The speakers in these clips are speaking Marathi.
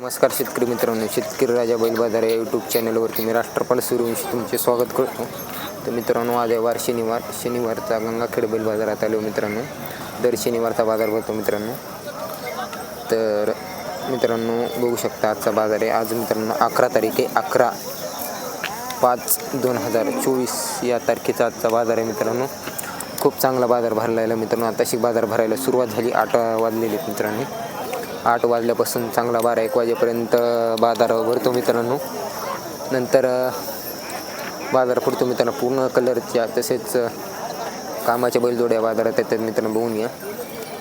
नमस्कार शेतकरी मित्रांनो शेतकरी राजा बैल बाजार या यूट्यूब चॅनलवरती मी राष्ट्रपाल सूर्यवंशी तुमचे स्वागत करतो. तर मित्रांनो आज आहे वार शनिवार. शनिवारचा गंगाखेड बैल बाजारात आलो मित्रांनो. दर शनिवारचा बाजार भरतो मित्रांनो. तर मित्रांनो बघू शकता आजचा बाजार आहे. आज मित्रांनो अकरा तारीख आहे. अकरा पाच दोन हजार चोवीस या तारखेचा आजचा बाजार आहे मित्रांनो. खूप चांगला बाजार भरला मित्रांनो. आताशी बाजार भरायला सुरुवात झाली. आठ वाजलेली आहेत मित्रांनो. आठ वाजल्यापासून चांगला बारा एक वाजेपर्यंत बाजार भरतो मित्रांनो. नंतर बाजार पडतो मित्रांनो. पूर्ण कलरच्या तसेच कामाच्या बैलजोड्या बाजारात येतात मित्रांनो. बघून घ्या.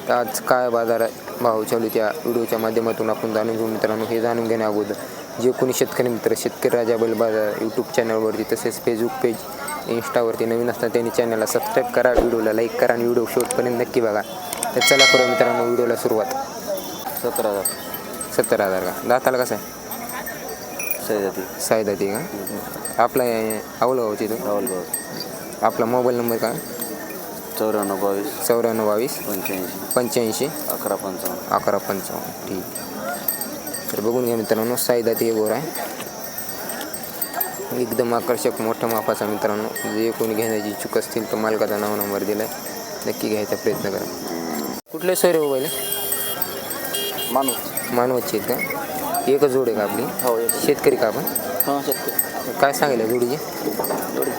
तर आज काय बाजार भाव चालू त्या व्हिडिओच्या माध्यमातून आपण जाणून घेऊ मित्रांनो. हे जाणून घेण्या अगोदर जे कोणी शेतकरी मित्र शेतकरी राजा बैल बाजार यूट्यूब चॅनलवरती तसेच फेसबुक पेज इंस्टावरती नवीन असतात त्यांनी चॅनलला सबस्क्राईब करा व्हिडिओला लाईक करा आणि व्हिडिओ शेवटपर्यंत नक्की बघा. तर चला करू मित्रांनो व्हिडिओला सुरुवात. सतरा हजार. सत्तर हजार का? दाताला कसं आहे? सह्याद्री सायदा ती का? आपला आवलं तो? राहुल भाऊ. आपला मोबाईल नंबर काय? चौऱ्याण्णव बावीस. चौऱ्याण्णव बावीस. पंच्याऐंशी. पंच्याऐंशी. अकरा पंचावन्न. अकरा पंचावन्न. ठीक. तर बघून घ्या मित्रांनो सायदा ते गोर आहे. एकदम आकर्षक मोठ्या मापाचा मित्रांनो. जे कोणी घेण्याची इच्छुक असतील तर मालकाचा नाव नंबर दिला आहे नक्की घ्यायचा प्रयत्न करा. कुठले सोयरे मोबाईल माणूस मानवतचे आहेत का? एकच जोड आहे का आपली? हो एक. शेतकरी का आपण? हां शेतकरी. काय सांगितलं जोडीची?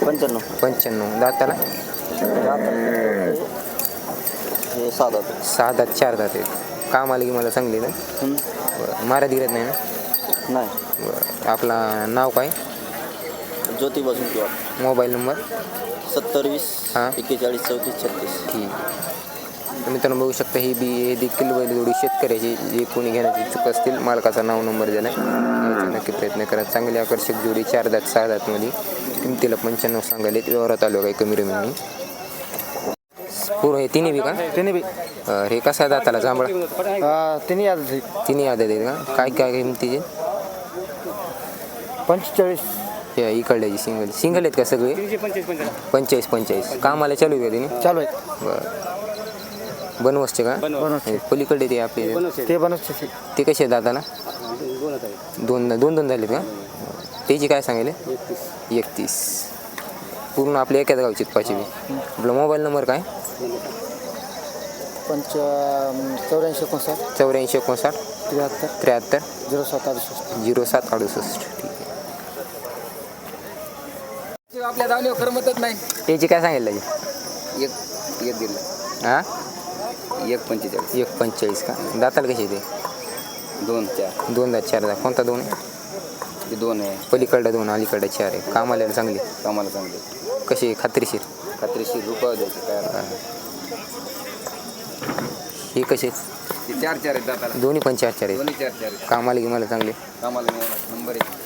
पंच्याण्णव. पंच्याण्णव. दाताला? हे सात हजार सहा दात चार दात आहेत. काम आलं की मला चांगली ना? हं? बरं मारा गिरत नाही ना? नाही. बरं आपला नाव काय? ज्योतिबा किंवा. Mobile number? सत्तर वीस हां. एक्केचाळीस चौतीस छत्तीस. ठीक. मित्रांनो बघू शकता ही बी हे देखील बैलजोडी शेतकऱ्याची जे कोणी घेण्याची इच्छुक असतील मालकाचा नाव नंबर दिला आहे नक्की प्रयत्न करा. चांगली आकर्षक जोडी चार दात सहा दातमध्ये. किमतीला पंच्याण्णव सांगायला व्यवहारात आलो काही कमी रमी पूर्ण हे तिन्ही बी का? तिन्ही बी. हे कसा आहे दाताला? जांभळा? तिन्ही आज तिन्ही आदत आहेत का? काय काय किमतीचे? पंचेचाळीस. हे इकडल्याची सिंगल. सिंगल आहेत का सगळे? पंचेचाळीस पंचेचाळीस. कामाला चालू आहे का तिने चालू आहे बरं. बनवसचे का? पलीकडे ते आपले ते बनवते ते. कसे आहेत दादाला? दोन दोन दोन झालेत का? त्याची काय सांगेल एकतीस. पूर्ण आपल्या एकाच गावची पाचवी. आपला मोबाईल नंबर काय? पंच चौऱ्याऐंशी एकोणसाठ. चौऱ्याऐंशी एकोणसाठ. त्र्याहत्तर. त्र्याहत्तर. झिरो सात अडुसष्ट. झिरो सात अडुसष्ट. ठीक आहे. आपल्या धावण्यावर करमतच नाही. त्याची काय सांगेल त्याची एक एक दिलं. हां? एक पंचेचाळीस. एक पंचेचाळीस का? दाताला कशी ते दोन चार. दोन दात चार दात. कोणता दोन आहे? हे दोन आहे. पलीकडं दोन अलीकडं चार आहे. कामाला चांगली कामाला चांगले कशी खात्रीशीर? खात्रीशीर रुपये द्यायचे काय? हे. कसे ते चार चार आहेत दाताला. दोन्ही पण चार चार आहेत. दोन्ही चार चार आहेत. कामाला की मला चांगले कामाला नंबर आहे.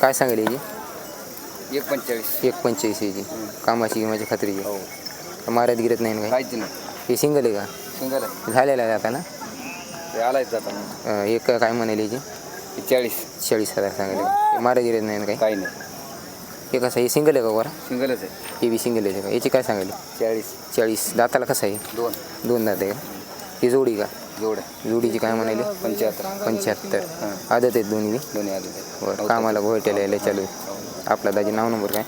काय सांगेल याची? एक पंचेचाळीस. एक पंचेचाळीस याची. कामाची माझ्या खात्रीची? हो. मारत गिरत नाही ना काय काहीच नाही. हे सिंगल आहे का? सिंगल आहे. झालेलं आहे आता ना? ते आलायच जाताना अं, एक काय म्हणाल याची हे चाळीस. चाळीस हजार हे मारत गिरत नाही ना काय काही नाही. हे कसं हे सिंगल आहे का बरं सिंगलच आहे. हे बी सिंगल आहे का? याची काय सांगेल? चाळीस. चाळीस. दाताला कसं आहे? दोन. दोन दात आहे का? ही जोडी का? जोड आहे. जोडीची काय म्हणाले? पंच्याहत्तर. पंच्याहत्तर. हां. आदत आहेत दोन्ही बी? दोन्ही आले बरं कामाला गोहट्याला यायला चालू आहे. आपला दाजी नाव नंबर काय?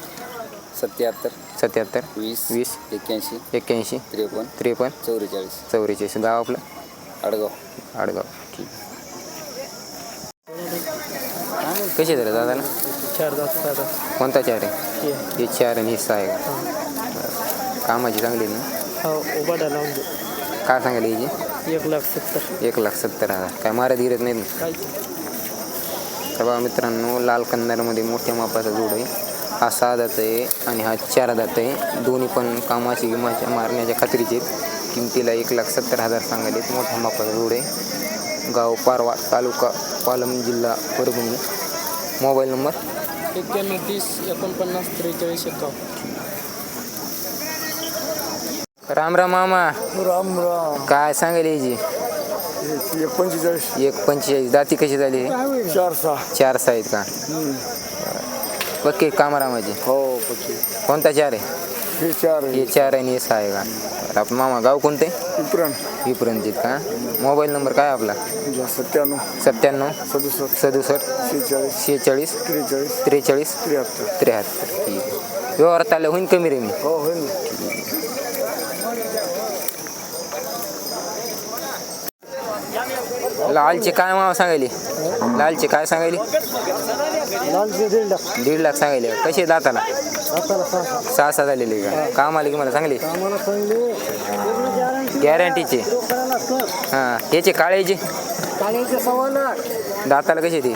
सत्याहत्तर. सत्याहत्तर. वीस. वीस. एक्क्याऐंशी. एक्क्याऐंशी. त्रेपन्न. त्रेपन्न. चौवेचाळीस. चौवेचाळीस. गाव आपलं? आडगाव. आडगाव. ठीक. कसे झाले दादाला? चार दात कोणता चार आहे? हे. चार आणि हे सहा आहे का. कामाची चांगली ना? हो लावून काय सांगायला याची एक लाख सत्तर. एक लाख सत्तर हजार. काय मारत गिरत नाहीत ना? तर मित्रांनो लाल कंदारमध्ये मोठ्या मापाचा जोड आहे. हा सहा दात आहे आणि हा चार दात आहे. दोन्ही पण कामाची किंमाच्या मारण्याच्या खात्रीचे आहेत. किमतीला एक लाख सत्तर हजार सांगायले मोठ्या मापाचा जोड आहे. गाव पारवा तालुका पालम जिल्हा परभणी. Mobile number? एक्क्याण्णव तीस एकोणपन्नास त्रेचाळीस एकावन्न. राम राम मामा. राम राम. काय सांगायला याची एक पंचेचाळीस. एक पंचेचाळीस. दाती कशी झाली? चार सहा. चार सहा आहेत का? पक्के कामारामाची हो पक्षी कोणता चार आहे? हे चार हे चार आहे आणि हे सहा आहे का? बरं, आपलं मामा गाव कोणते विप्रण विप्रंजित का? मोबाईल नंबर काय आपला? सत्त्याण्णव. सत्त्याण्णव. सदुसष्ट. सदुसष्ट. शेहेचाळीस. शेहेचाळीस. त्रेचाळीस. त्रेचाळीस. त्र्याहत्तर. त्र्याहत्तर. ठीक आहे. व्यवहारात आलं होईन कमी रे मी. हो होईल ना लालचे काय माव सांगायले? लालचे काय सांगायले? दीड लाख सांगायले कसे दाताला? सहा सहा झालेले का? काम आले की मला चांगले गॅरंटीचे हां याचे काळेचे काळ्याचे दाताला कसे ते?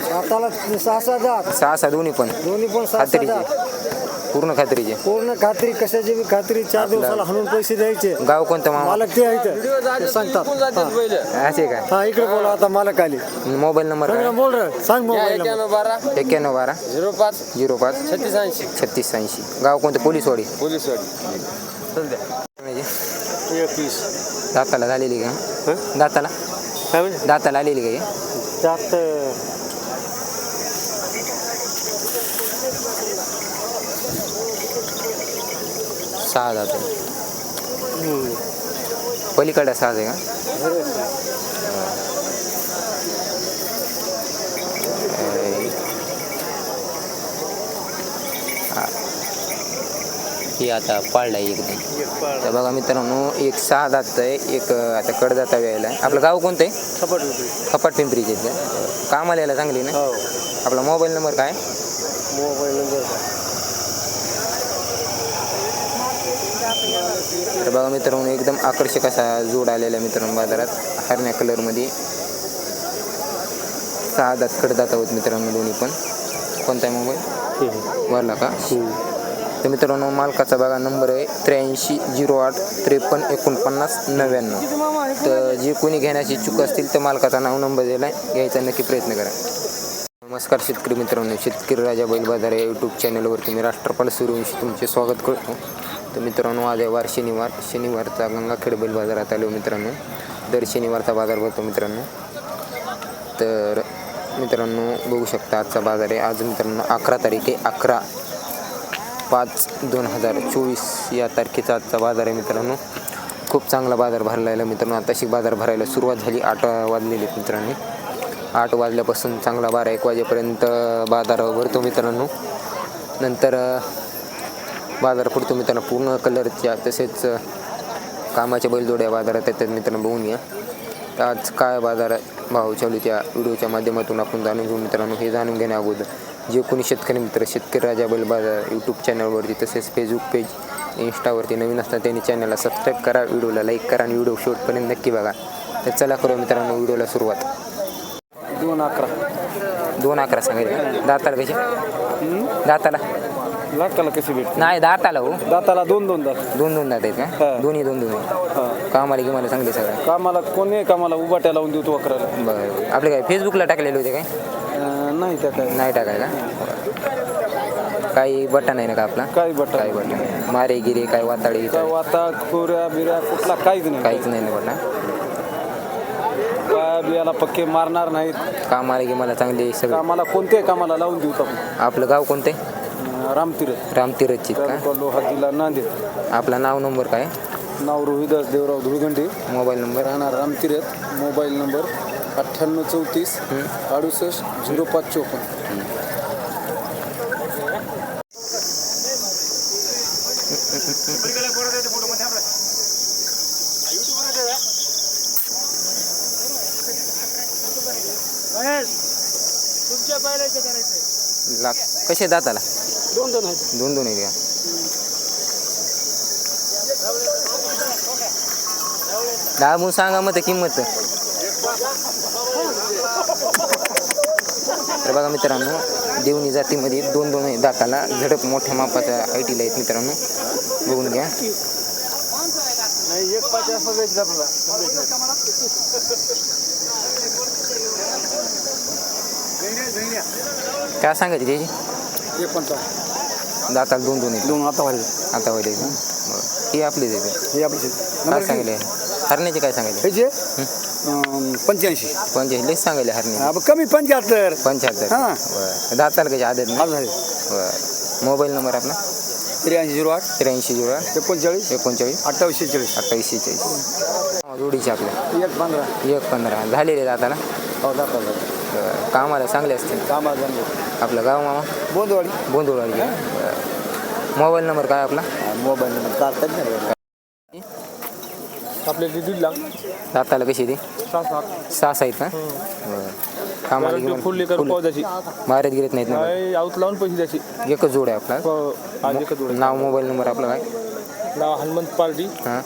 सहा सहा दोन्ही पण. दोन्ही पण पूर्ण खात्रीचे? पूर्ण खात्री कशाची? बी खात्री चार दिवसाला हाणून पैसे द्यायचे. गाव कोणतं मामा मालक ते आहेत. ते सांगतात. हा. असे काय? हा इकडे बोला आता मालक आले मोबाईल नंबर काय? बोल रे. सांग मोबाईल नंबर. बारा. एक्क्याण्णव बारा. झिरो पाच. झिरो पाच. छत्तीस ऐंशी. छत्तीस ऐंशी. गाव कोणतं? पोलीसवाडी पोलीसवाडी एकवीस. दाताला झालेली का? दाताला? म्हणजे दाताला आलेली का हे? त्यात सहा आहे. पलीकडे सहा आहे का. हा. आता पाळलाय एकदम तर बघा मित्रांनो एक सहा दात आहे एक आता कडदाता वेळेला. आहे आपलं गाव कोणतं आहे? खपाट पिंपरीचे इथलं कामाला यायला चांगली ना? हो. आपला मोबाईल नंबर काय? मोबाईल नंबर तर बघा मित्रांनो एकदम आकर्षक असा जोड आलेला आहे मित्रांनो बाजारात. हरण्या कलरमध्ये सहा दात कडदात आहोत मित्रांनो दोन्ही पण. कोणता आहे मोबाईल? वरला का? तर मित्रांनो मालकाचा बघा नंबर आहे त्र्याऐंशी झिरो आठ त्रेपन्न एकोणपन्नास नव्याण्णव. तर जे कोणी घेण्याची इच्छुक असतील तर मालकाचा नाव नंबर दिला आहे घ्यायचा नक्की प्रयत्न करा. नमस्कार शेतकरी मित्रांनो शेतकरी राजा बैल बाजार या यूट्यूब चॅनलवरती मी राष्ट्रपाल सुरवंशी तुमचे स्वागत करतो. तर मित्रांनो आज आहे वार शनिवार. शनिवारचा गंगाखेड बैल बाजारात आलो मित्रांनो. दर शनिवारचा बाजार भरतो मित्रांनो. तर मित्रांनो बघू शकता आजचा बाजार आहे. आज मित्रांनो अकरा तारीख आहे. अकरा पाच दोन हजार चोवीस या तारखेचा आजचा बाजार आहे मित्रांनो. खूप चांगला बाजार भरला आहे मित्रांनो. आताशी बाजार भरायला सुरुवात झाली. आठ वाजलेली मित्रांनी मित्रांनो. आठ वाजल्यापासून चांगला बारा एक वाजेपर्यंत बाजार भरतो मित्रांनो. नंतर बाजार पडतो मित्रांनो पूर्ण कलरच्या तसेच कामाच्या बैलजोड्या बाजारात येतात मित्रांनो बघून घ्या. तर आज काय बाजारात भाव चालू त्या व्हिडिओच्या माध्यमातून आपण जाणून घेऊ मित्रांनो. हे जाणून घेण्या अगोदर जे कोणी शेतकरी मित्र शेतकरी राजा बैल बाजार यूट्यूब चॅनलवरती तसेच फेसबुक पेज इंस्टावरती नवीन असतात त्यांनी चॅनलला सबस्क्राईब करा व्हिडिओला लाईक करा आणि व्हिडिओ शेवटपर्यंत नक्की बघा. तर चला करू मित्रांनो व्हिडिओला सुरुवात. दोन अकरा. दोन अकरा सांगायचे दाताला कशी? दाताला. लाखाला कशी भेट नाही दाताला हो. दाताला दोन दोन दात. दोन दोन दात आहेत का? हा. दोन्ही दोन दोन आहेत हा. कामाला की मला चांगले सगळं. कामाला कोणी कामाला उभाट्या लावून देऊ तो अकराला. बरं. आपले काय फेसबुकला टाकलेले होते काय? अं, नाही त्या काय नाही टाकायला. काही बटन आहे ना का आपला? काही बटा काही बटन. मारे गिरे काय वाताळी काय वाता खोऱ्या बिऱ्या कुठला काहीच नाही. काहीच नाही ना बटन. काय बियाला पक्के मारणार नाहीत. कामाला की मला चांगले सगळं. कामाला कोणत्याही कामाला लावून देऊ आपण. आपलं गाव कोणते रामतीरथ. रामतीरचित का? तालुका लोहा जिल्हा नांदेड. आपला नाव नंबर काय? नाव रोहिदास देवराव धुळगंडे. Mobile number? राहणार रामतीरथ. मोबाईल नंबर अठ्ठ्याण्णव चौतीस अडुसष्ट झिरो पाच चोपन्न. लाख कसे दाताला? दोन दोन आहेत. दोन दोन आहे का? दहा म्हणून सांगा मग किंमत. तर बघा मित्रांनो देवणी जातीमध्ये दोन दोन आहे दाताला. झडप मोठ्या मापाच्या हायटीला आहेत मित्रांनो. बघून घ्या. काय सांगायची त्याची? दाताला दोन दोन दोन आता वाढले. आता का बरं. ही आपलीच हे आपले काय सांगले हरण्याचे काय सांगायचे ह्याचे? पंच्याऐंशी. पंच्याऐंशी. लईच सांगायले हरणे अब कमी पंच्याहत्तर. पंच्याहत्तर. हां. बरं. दाताला कशी आदत ना आज झाले बरं. मोबाईल नंबर आपला? त्र्याऐंशी झिरो आठ. त्र्याऐंशी झिरो आठ. एकोणचाळीस. एकोणचाळीस. अठ्ठावीस शेहेचाळीस अठ्ठावीस शेहेचाळीस जोडीचे आपल्या एक पंधरा. एक पंधरा. झालेले दाताला हो दाखवलं बरं. कामाला चांगले असतील. कामाला जमले आपलं गाव मामा? बोंदवाडी. बोंदोडवाडी मोबाईल नंबर काय आपला? मोबाईल नंबर काढतात ना. दाताला कशी ती? सहा सात. सहा आहेत का बरं. कामाला गॅरंटी घेऊन फुल्ली करून पाहू द्यायची मारत गिरत नाहीत ना? आऊत लावून पैसे द्यायची. एकच जोड आहे आपला. एकच जोड नाव मोबाईल नंबर आपला काय? नाव हनुमंत पार्टी हां.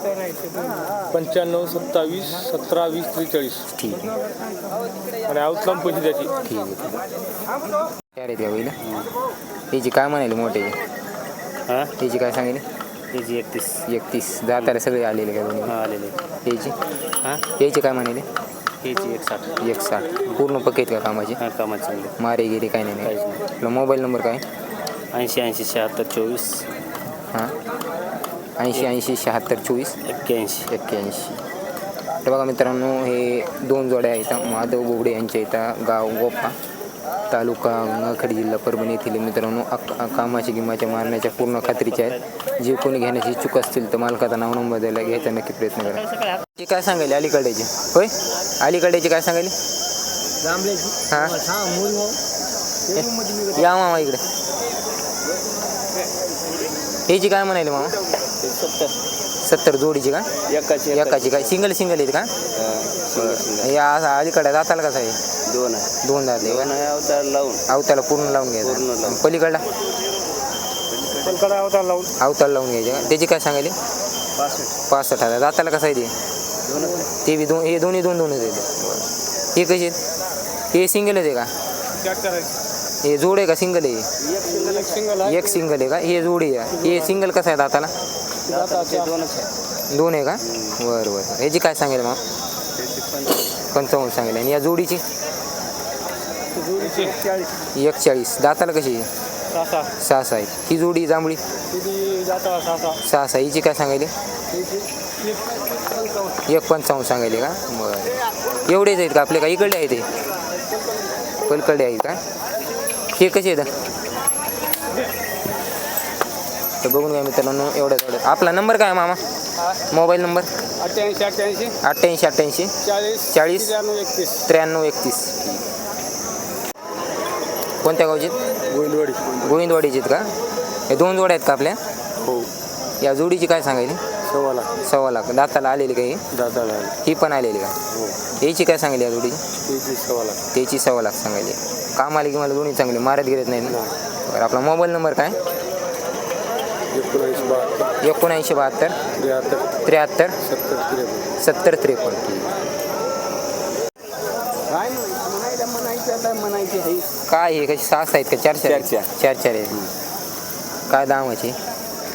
पंच्याण्णव सत्तावीस सतरा वीस त्रेचाळीस. ठीक आहे. आणि आऊत लावून पैसे द्यायची ठीक आहे ठीक आहे. काय आहेत का त्याची काय म्हणाली मोठ्याची हां? त्याची काय सांगितली? त्याची एकतीस. एकतीस. दाताला सगळे आलेले का दोन्ही? हां आलेले. त्याची? हां? त्याची काय म्हणाले? त्याची एक साठ एक साठ पूर्ण पकेट का कामाची? हां कामाचे चांगले मारे गिरे काय नाही काहीच नाही. नाही आपला मोबाईल नंबर काय? ऐंशी ऐंशी शहात्तर चोवीस. हां? ऐंशी ऐंशी शहात्तर चोवीस. एक्क्याऐंशी. एक्क्याऐंशी. तर बघा मित्रांनो हे दोन जोड्या आहेत. माधव बोबडे यांच्या इथं गाव गोपा तालुका गंगाखेड जिल्हा परभणी येथील मित्रांनो अक कामाच्या गिमाच्या मारण्याच्या पूर्ण खात्रीच्या आहेत. जे कोणी घेण्याची इच्छुक असतील तर मालकाचा नाव नंबर द्यायला घ्यायचा. नक्की प्रयत्न करा. ते काय सांगायले अलीकडेचे? होय? अलीकडेचे काय सांगायले? हां? या मामा इकडे. ह्याची काय म्हणाले मामा? सत्तर. सत्तर जोडीची का? एकाची एकाची. काय? सिंगल सिंगल आहेत का? या असं अलीकडे जाताल कसं आहे दोन आहे. दोन जाते दोन आहे अवतार लावून. अवताला पूर्ण लावून पूर्ण घ्यायचं लावून. पलीकडला? पलकडा अवतार लावून. अवताला लावून घ्यायचे का? त्याची काय सांगायली? पासष्ट. पासष्ट हजार. जाताला कसं आहे ते? ते बी दोन हे दोन्ही दोन दोनच आहेत. हे कसे आहेत? हे सिंगलच आहे का? हे जोड आहे का? सिंगल आहे? एक सिंगल आहे. एक सिंगल आहे का? हे जोडी आहे. हे सिंगल कसं आहे दाताला? दाताचे दोनच आहे. दोन आहे का? बरं बरं. ह्याची काय सांगेल मग? पंचावन्न सांगेल. आणि या जोडीची? जोडीचे एक चाळीस दाताला कशी? आहे सहा सहा आहे. ही जोडी जांभळी? किती जाता सहा सहा हिची काय सांगायली? त्याची एक एक पंचावन्न सांगायले का? बरं. एवढेच आहेत का आपले का? इकडले आहेत ते? पलकडे आहेत का? हे कसे आहेत? तर बघून घ्या मित्रांनो एवढ्या एवढ्या आपला नंबर काय मामा? Mobile number? अठ्ठ्याऐंशी अठ्ठ्याऐंशी. अठ्ठ्याऐंशी अठ्ठ्याऐंशी. चाळीस चाळीस. त्र्याण्णव एकतीस. त्र्याण्णव एकतीस. कोणत्या गावचे? गोविंदवाडी. गोविंदवाडीचे आहेत का? हे दोन जोड्या आहेत का आपल्या? हो. या जोडीची काय सांगायली? सव्वा लाख. सव्वा लाख. दाताला आलेली काही दादा ही पण आलेली का? हो. याची काय सांगली या जोडीची? त्याची सव्वा लाख. त्याची सव्वा लाख सांगायली. काम आले की मला दोन्ही चांगले? मारत गिरत नाही ना? बरं आपला मोबाईल नंबर काय? एकोणऐंशी बहात्तर एकोणऐंशी बहात्तर. त्र्याहत्तर. त्र्याहत्तर. सत्तर त्रेपन्न. सत्तर त्रेपन्न. काय म्हणायला आहे. हे कशी सहा आहेत का? चार चार आहेत? चार चार. आहेत. काय दामाची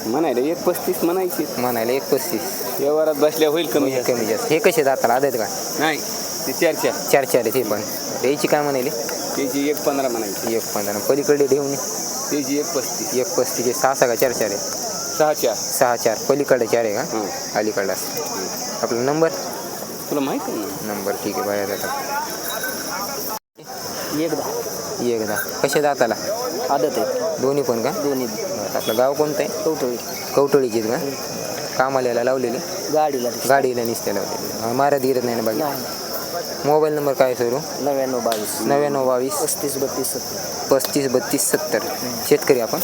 म्हणायला एक पस्तीस म्हणायची. म्हणायला एक पस्तीस. व्यवहारात बसल्या होईल कमी कमी जास्त. हे कसे दाताला आदत का? नाही ते चार चार. चार चार आहेत हे पण. याची काय म्हणाली त्याची एक पंधरा म्हणायची. एक पंधरा. पलीकडे ठेवून त्याची एक पस्तीस एक पस्तीस हे सहा सहा का चार चार आहे. सहा चार. सहा चार. पलीकडे चार आहे का? हां. अलीकडला आपला नंबर? तुला माहिती आहे ना? नंबर ठीक आहे बाहेर जातात एकदा. एकदा. कसे दाताला आदत आहे. दोन्ही पण का? दोन्ही आपलं गाव कोणतं आहे? कवटळी कवटळीची का? कामाला लावलेली? गाडीला गाडीला निसते लावलेली. मारत गिरत नाही ना बाकी? मोबाईल नंबर काय सरू नव्याण्णव बावीस. नव्याण्णव बावीस. पस्तीस बत्तीस सत्तर. पस्तीस बत्तीस सत्तर. शेतकरी आपण.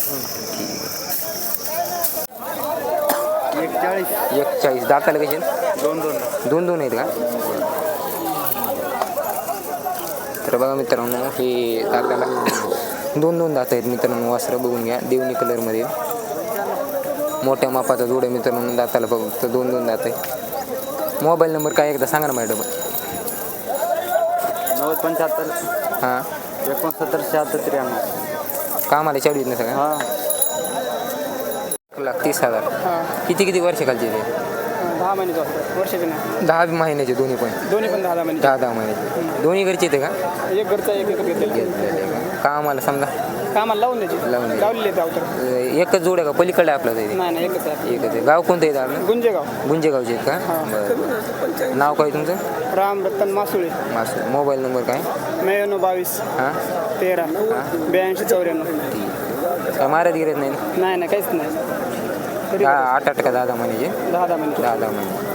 एक चाळीस एक चाळीस दाताला कसे दोन दोन. दोन दोन आहेत का? तर बघा मित्रांनो हे दाताला दोन दोन दात आहेत मित्रांनो वासरं बघून घ्या. देवणी कलरमध्ये मोठ्या मापाचा जोड आहे मित्रांनो दाताला बघू. तर दोन दोन दात आहे मोबाईल नंबर काय एकदा सांगा ना मॅडम. नव्वद पंच्याहत्तर. हां. एकोणसत्तर शहात्तर त्र्याण्णव. कामाला चालू आहेत ना सगळं? हां. एक लाख तीस हजार. हां. किती किती वर्ष खालचे ते? दहा महिन्याचं असतं वर्षाचे नाही. दहा महिन्याचे दोन्ही पण. दोन्ही पण दहा दहा महिने. दहा दहा महिन्याचे. दोन्ही घरचे येते का? एक घरचा एक एक घेतलेला. घेतलेले का? कामाला समजा. कामाला लावून लावून द्यायची. लावलेले अवतार एकच जोड आहे का? पलीकडे आपलं ते? नाही नाही एकच आहे एकच आहे. गाव कोणतं आहे आपलं गुंजेगाव. गुंजेगावचे आहेत का? बरं. नाव काय तुमचं? राम रतन मासुळे. मासू मोबाईल नंबर काय? नव्याण्णव बावीस हां? तेरा ब्याऐंशी चौऱ्याण्णव. काय मारत गिरत नाही ना? नाही नाही काहीच नाही. तरी आठ आठ का दहा दहा महिन्याचे? दहा दहा महिने. दहा दहा महिने.